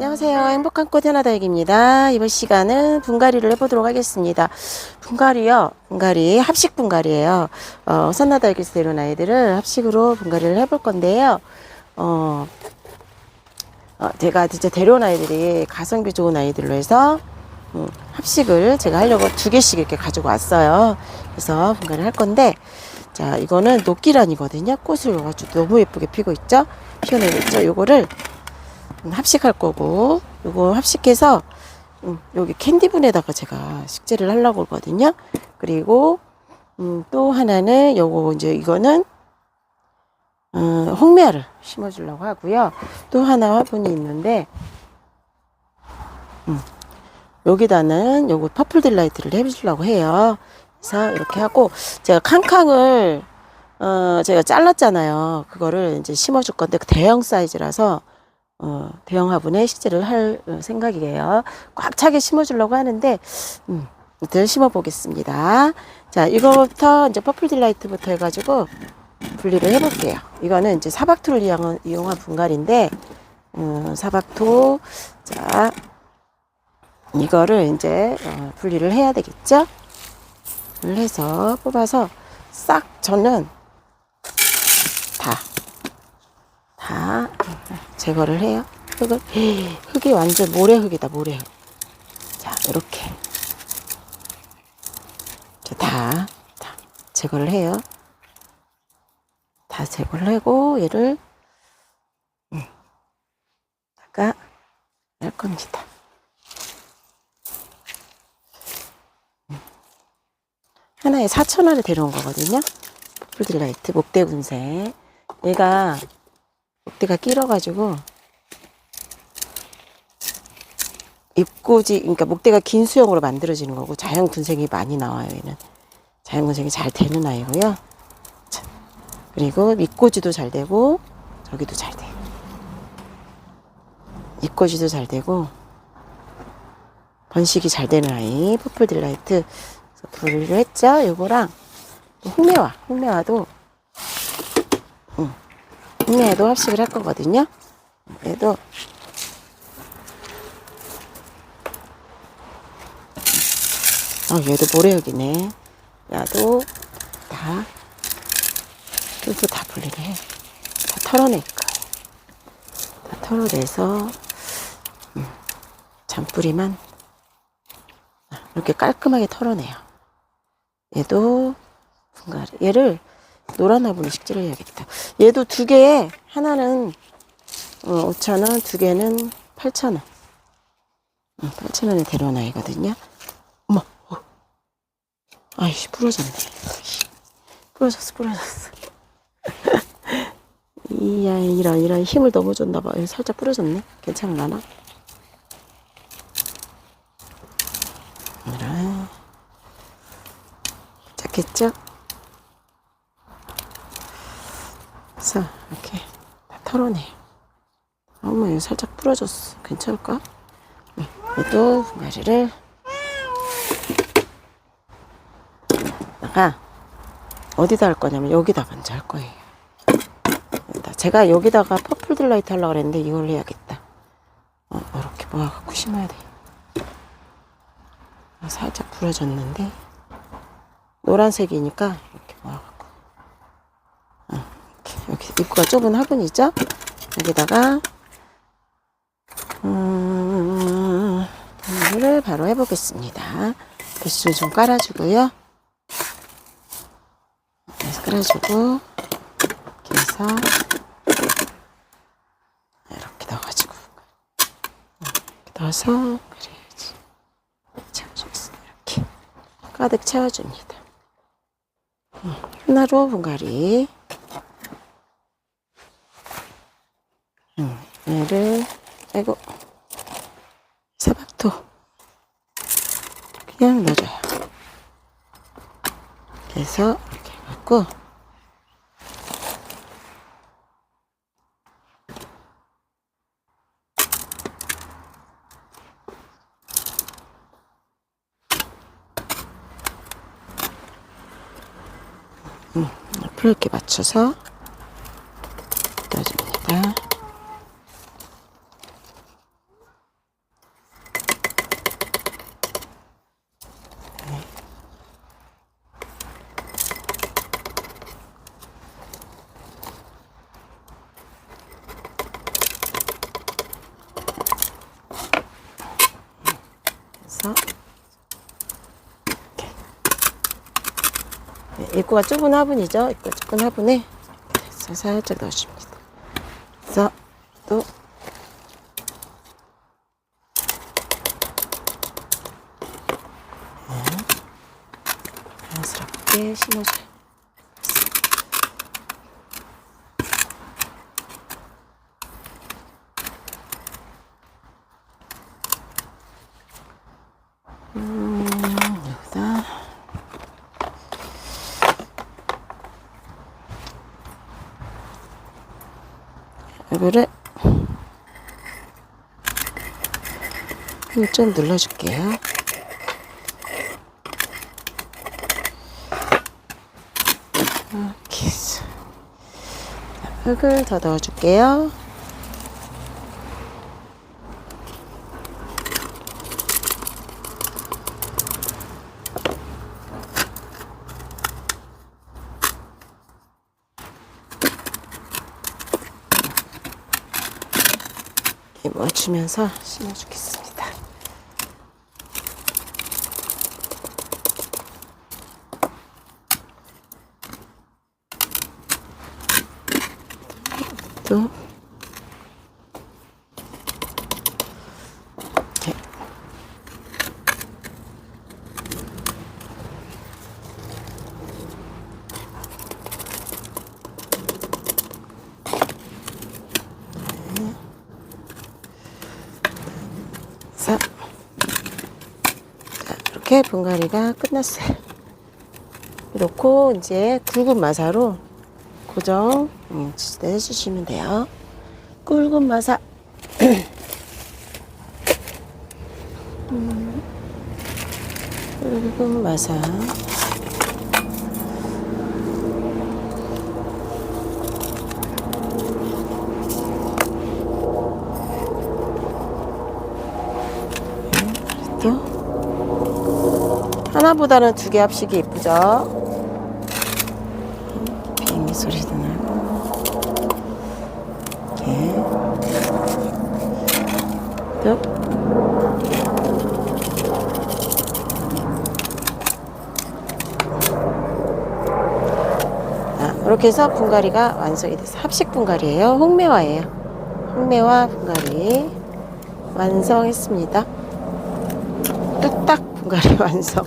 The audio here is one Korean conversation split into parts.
안녕하세요. 행복한 꽃 하나다육입니다. 이번 시간은 분갈이를 해보도록 하겠습니다. 분갈이요. 분갈이 합식 분갈이에요. 어, 선나다육에서 데려온 아이들을 합식으로 분갈이를 해볼 건데요. 어, 어, 제가 진짜 데려온 아이들이 가성비 좋은 아이들로 해서 음, 합식을 제가 하려고 두 개씩 이렇게 가지고 왔어요. 그래서 분갈이를 할 건데 자 이거는 녹기란이거든요. 꽃을 가지고 너무 예쁘게 피고 있죠. 피어내고 있죠. 요거를 음, 합식할 거고 요거 합식해서 음, 여기 캔디분에다가 제가 식재를 하려고 하거든요. 그리고 음, 또 하나는 요거 이제 이거는 어, 홍매화를 심어주려고 하고요. 또 하나 화분이 있는데 음, 여기다는 요거 퍼플 딜라이트를 해주려고 해요. 그래서 이렇게 하고 제가 캉캉을 어, 제가 잘랐잖아요. 그거를 이제 심어줄 건데 그 대형 사이즈라서 어, 대형 화분에 식재를 할 어, 생각이에요. 꽉 차게 심어주려고 하는데, 음, 일단 심어보겠습니다. 자, 이거부터 이제 퍼플 딜라이트부터 해가지고 분리를 해볼게요. 이거는 이제 사박토를 이용한, 이용한 분갈인데, 음, 사박토, 자, 이거를 이제 어, 분리를 해야 되겠죠? 분리를 해서 뽑아서 싹 저는 다 다 제거를 해요. 흙을 흙이 완전 모래흙이다 모래흙. 자 이렇게 다, 다 제거를 해요. 다 제거를 하고 얘를 음, 아까 할 겁니다. 음. 하나에 4,000원에 데려온 거거든요. 풀딜라이트 목대군색. 얘가 목대가 길어가지고 입꼬지 그러니까 목대가 긴 수영으로 만들어지는 거고 자연 군생이 많이 나와요 얘는. 자연 군생이 잘 되는 아이고요. 자, 그리고 밑꼬지도 잘 되고 저기도 잘 돼요 입꼬지도 잘 되고 번식이 잘 되는 아이 퍼플 딜라이트. 분리를 했죠 요거랑. 또 홍매화 홍매화도 홍매화도 합식을 할 거거든요 얘도 아, 얘도 모래흙이네. 야도 다, 흙도 다 분리를 해. 다 털어낼 거예요. 다 털어내서, 음, 잔뿌리만 아, 이렇게 깔끔하게 털어내요. 얘도 분갈이. 얘를 노란 화분에 식재를 해야겠다. 얘도 두 개에 하나는 어, 5,000원, 두 개는 8,000원. 음, 8,000원에 데려놔야거든요. 어머, 어. 아이씨, 부러졌네. 부러졌어, 부러졌어. 이야, 이런, 이런 힘을 너무 줬나봐. 살짝 부러졌네. 괜찮을라나? 이런. 괜찮겠죠? 그래서, 이렇게 다 털어내. 어머, 이거 살짝 부러졌어. 괜찮을까? 네, 또 분갈이를 다가 어디다 할 거냐면 여기다 먼저 할 거예요. 제가 여기다가 퍼플 딜라이트 하려고 그랬는데 이걸 해야겠다. 어, 이렇게 모아갖고 심어야 돼. 아, 살짝 부러졌는데 노란색이니까 이렇게 모아갖고 입구가 좁은 화분이죠? 여기다가 음, 이거를 바로 해보겠습니다. 배수를 좀 깔아주고요. 그래서 깔아주고 이렇게 해서 이렇게 넣어가지고 이렇게 넣어서 그래야지 채워주겠습니다. 이렇게 가득 채워줍니다. 음, 하나로 분갈이 음, 얘를 아이고 사박토 그냥 넣어줘요. 그래서 이렇게 해갖고 음, 앞으로 이렇게 맞춰서 넣어줍니다. 해서 이렇게. 네, 입구가 좁은 화분이죠. 입구가 좁은 화분에 살짝 넣어줍니다. 음, 여기다 힘을 좀 눌러줄게요. 이렇게 해서 흙을 더 넣어줄게요. 맞추면서 심어주겠습니다. 분갈이가 끝났어요. 놓고 이제 굵은 마사로 고정 음, 해주시면 돼요. 굵은 마사. 음, 굵은 마사. 또 하나 보다는 두 개 합식이 예쁘죠? 비행기 소리도 나고 이렇게 또 자, 이렇게 해서 분갈이가 완성이 돼서 합식 분갈이에요. 홍매화예요. 홍매화 분갈이 완성했습니다. 뚝딱 분갈이 완성.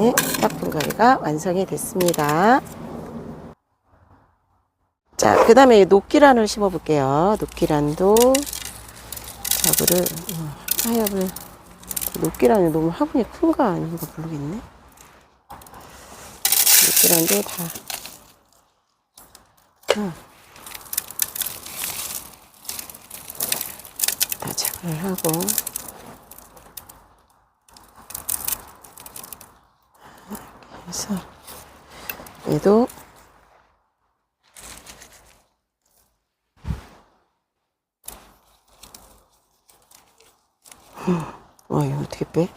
네, 딱 분갈이가 완성이 됐습니다. 자, 그 다음에 녹기란을 심어 볼게요. 녹기란도 자구를, 어, 하엽을, 녹기란이 너무 화분이 큰가 아닌가 모르겠네. 녹기란도 다, 어, 다 제거를 하고, 그래서 얘도 와 이거 어떻게 빼?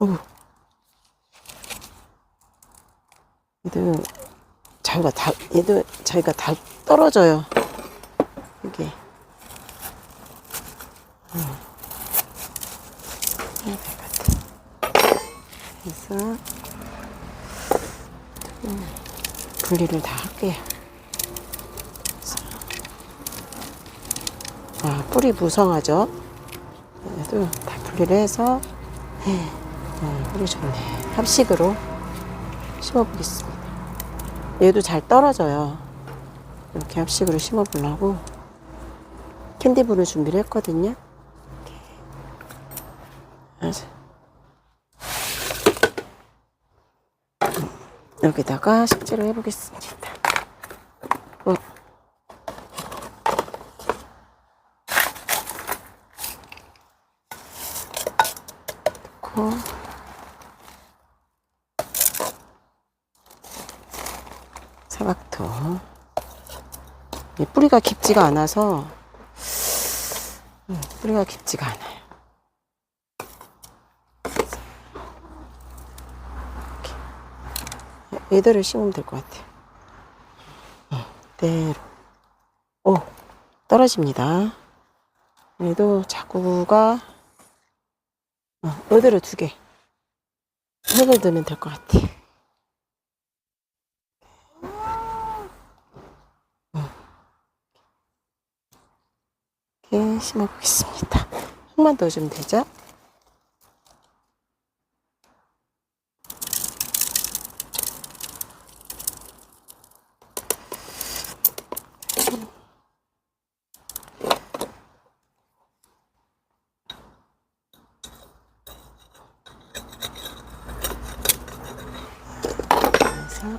어. 얘도 자기가 다 얘도 자기가 다 떨어져요. 이게. 해야 될 것 같아. 그래서 음, 분리를 다 할게요. 아, 뿌리 무성하죠? 얘도 다 분리를 해서 음, 뿌리 좋네. 합식으로 심어보겠습니다. 얘도 잘 떨어져요. 이렇게 합식으로 심어보려고 캔디분을 준비를 했거든요. 그래서 여기다가 식재를 해보겠습니다. 어. 넣고 사각토 이 뿌리가 깊지가 않아서 음, 뿌리가 깊지가 않아요. 얘들을 심으면 될 것 같아요. 어, 그대로. 오, 떨어집니다. 얘도 자구가 어, 이대로 두 개. 흙을 넣으면 될 것 같아. 어. 이렇게 심어보겠습니다. 흙만 넣어주면 되죠? 그래서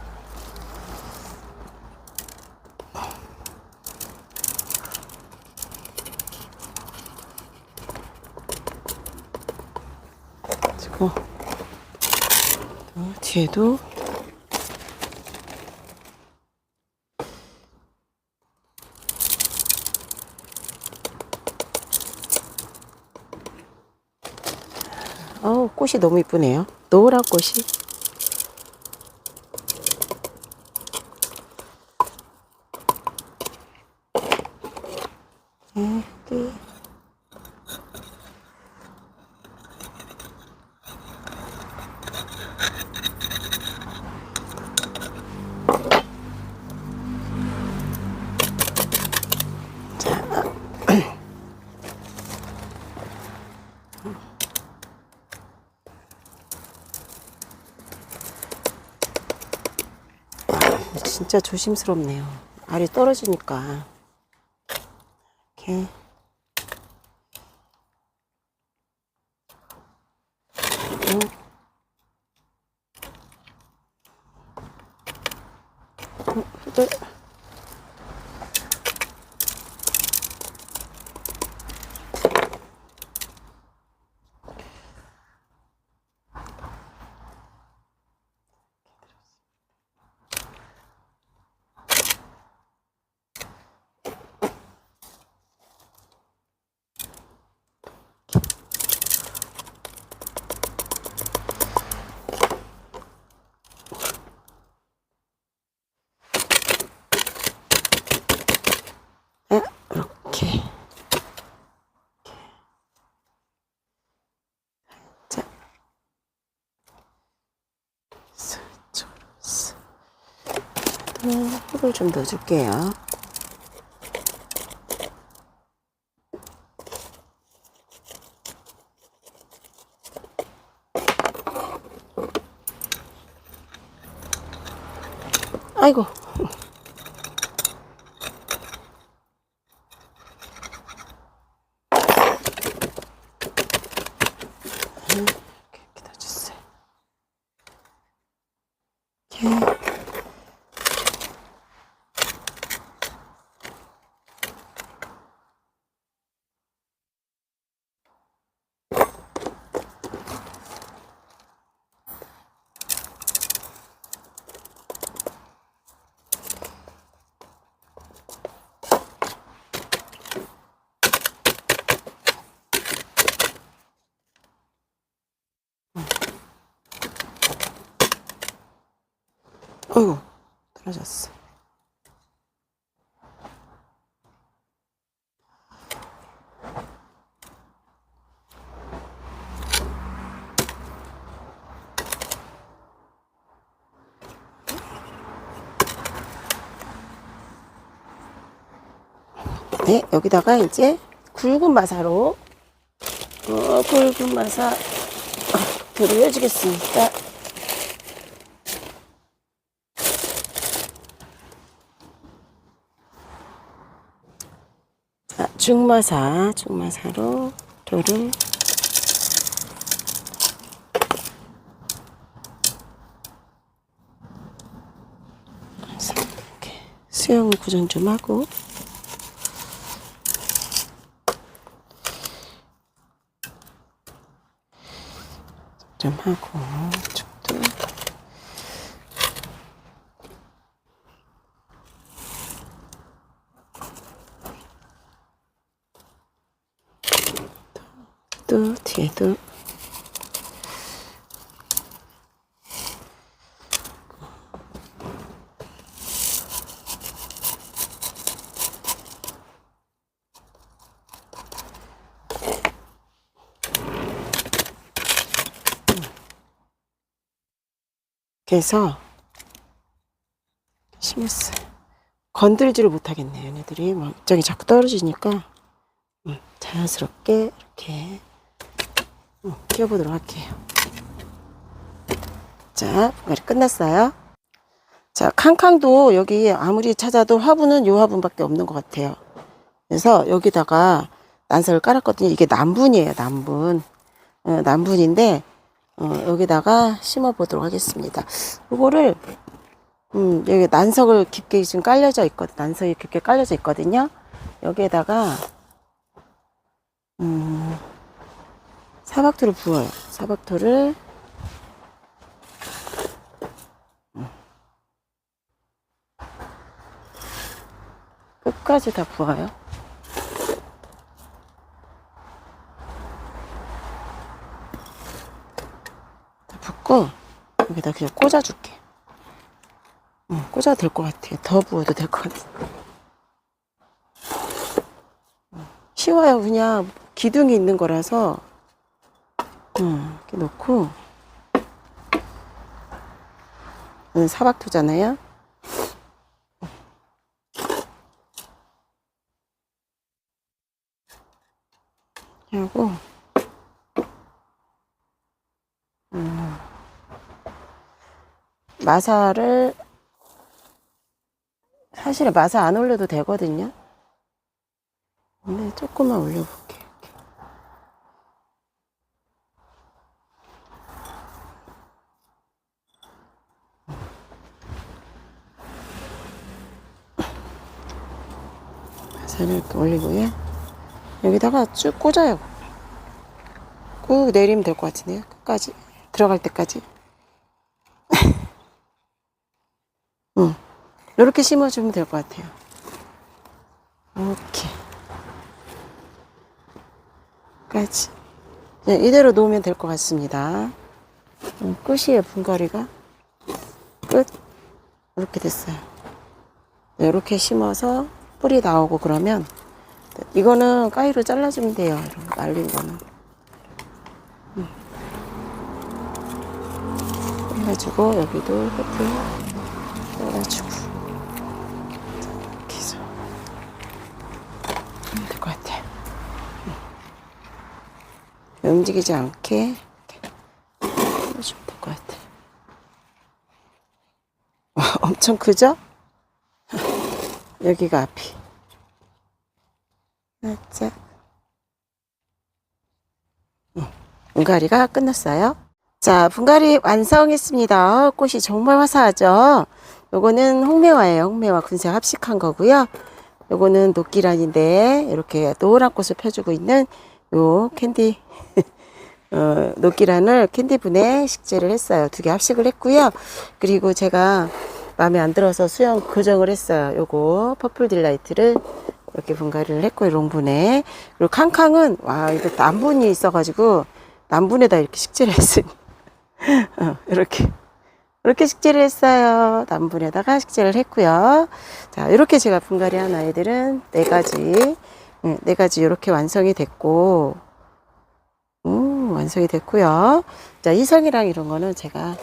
그리고 또 뒤에도 어 꽃이 너무 이쁘네요. 노란 꽃이. 여기 진짜 조심스럽네요. 알이 떨어지니까. 이렇게. 그리고 어, 네. 아, 이렇게. 자. 그래서 이쪽으로 해서. 또 흙을 좀 넣어줄게요. 아이고. 이렇게 넣어주세요. 이렇게. 어이구, 떨어졌어. 네, 여기다가 이제 굵은 마사로, 어, 굵은 마사, 들여주겠습니다. 자, 중마사, 중마사로 돌을. 이렇게 수영 고정 좀 하고. 좀 하고 얘도 그래서 심었어 건들지를 못하겠네요. 얘네들이 막 저기 자꾸 떨어지니까 음, 자연스럽게 이렇게 음, 끼워보도록 할게요. 자, 분갈이 끝났어요. 자, 캉캉도 여기 아무리 찾아도 화분은 요 화분밖에 없는 것 같아요. 그래서 여기다가 난석을 깔았거든요. 이게 남분이에요, 남분. 어, 남분인데, 어, 여기다가 심어 보도록 하겠습니다. 이거를, 음, 여기 난석을 깊게 지금 깔려져 있거든. 난석이 깊게 깔려져 있거든요. 여기에다가, 음, 사박토를 부어요. 사박토를, 끝까지 다 부어요. 다 붓고 여기다 그냥 꽂아줄게. 응, 꽂아도 될 것 같아요. 더 부어도 될 것 같아. 응, 쉬워요. 그냥 기둥이 있는 거라서 응, 이렇게 놓고 이건 사박토잖아요. 하고 음, 마사를 사실은 마사 안 올려도 되거든요. 근데 조금만 올려볼게요. 마사를 이렇게 올리고요. 여기다가 쭉 꽂아요. 꾹 내리면 될 것 같은데요. 끝까지. 들어갈 때까지. 응. 이렇게 심어주면 될 것 같아요. 이렇게. 까지. 네, 이대로 놓으면 될 것 같습니다. 음, 끝이에요, 분갈이가. 끝. 이렇게 됐어요. 네, 이렇게 심어서 뿌리 나오고 그러면 이거는 가위로 잘라주면 돼요. 말린 거는. 음. 해가지고 여기도 끝을 잘라주고 자, 이렇게 해서 하면 될 것 같아요. 음. 움직이지 않게 이렇게 해주면 될 것 같아요. 와, 엄청 크죠? 여기가 앞이. 살짝. 응, 분갈이가 끝났어요. 자, 분갈이 완성했습니다. 꽃이 정말 화사하죠? 요거는 홍매화예요. 홍매화 군색 합식한 거고요. 요거는 녹기란인데 이렇게 노란 꽃을 펴주고 있는 요 캔디 어, 녹기란을 캔디분에 식재를 했어요. 두 개 합식을 했고요. 그리고 제가 마음에 안 들어서 수영 교정을 했어요. 요거 퍼플 딜라이트를 이렇게 분갈이를 했고 롱분에 그리고 캉캉은 와 이거 남분이 있어가지고 남분에다 이렇게 식재를 했으니 어, 이렇게 이렇게 식재를 했어요. 남분에다가 식재를 했고요. 자 이렇게 제가 분갈이 한 아이들은 네 가지 응, 네 가지 이렇게 완성이 됐고 음, 완성이 됐고요. 자 이성이랑 이런 거는 제가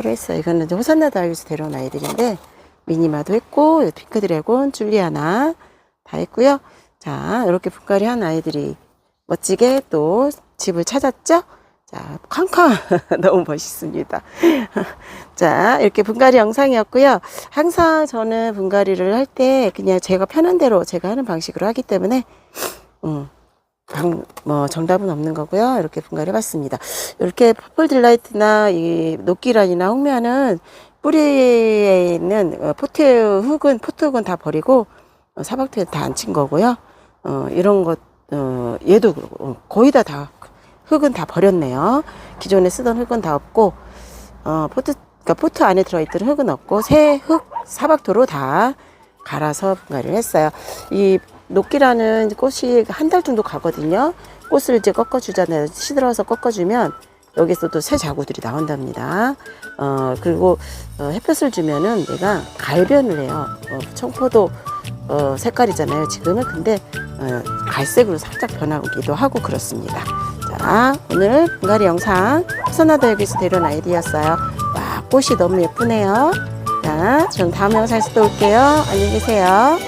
따로 했어요. 이거는 이제 호산나다에서 데려온 아이들인데 미니마도 했고 핑크 드래곤, 줄리아나 다 했고요. 자 이렇게 분갈이 한 아이들이 멋지게 또 집을 찾았죠. 자康康 너무 멋있습니다. 자 이렇게 분갈이 영상이었고요. 항상 저는 분갈이를 할 때 그냥 제가 편한 대로 제가 하는 방식으로 하기 때문에 음. 방, 뭐 정답은 없는 거고요. 이렇게 분갈이 해봤습니다. 이렇게 퍼플 딜라이트나 이 녹기란이나 홍미화는 뿌리에 있는 어, 포트 흙은 포트 흙은 다 버리고 어, 사박토에 다 안 친 거고요. 어, 이런 것 어, 얘도 그렇고 어, 거의 다 다 흙은 다 버렸네요. 기존에 쓰던 흙은 다 없고 어, 포트 그러니까 포트 안에 들어있던 흙은 없고 새 흙 사박토로 다 갈아서 분갈이를 했어요. 이 녹기라는 꽃이 한 달 정도 가거든요. 꽃을 이제 꺾어주잖아요. 시들어서 꺾어주면 여기서도 새 자구들이 나온답니다. 어, 그리고 어, 햇볕을 주면은 얘가 갈변을 해요. 어, 청포도 어, 색깔이잖아요. 지금은 근데 어, 갈색으로 살짝 변하기도 하고 그렇습니다. 자, 오늘 분갈이 영상 선화도 여기서 데려온 아이디였어요. 와, 꽃이 너무 예쁘네요. 자, 전 다음 영상에서 또 올게요. 안녕히 계세요.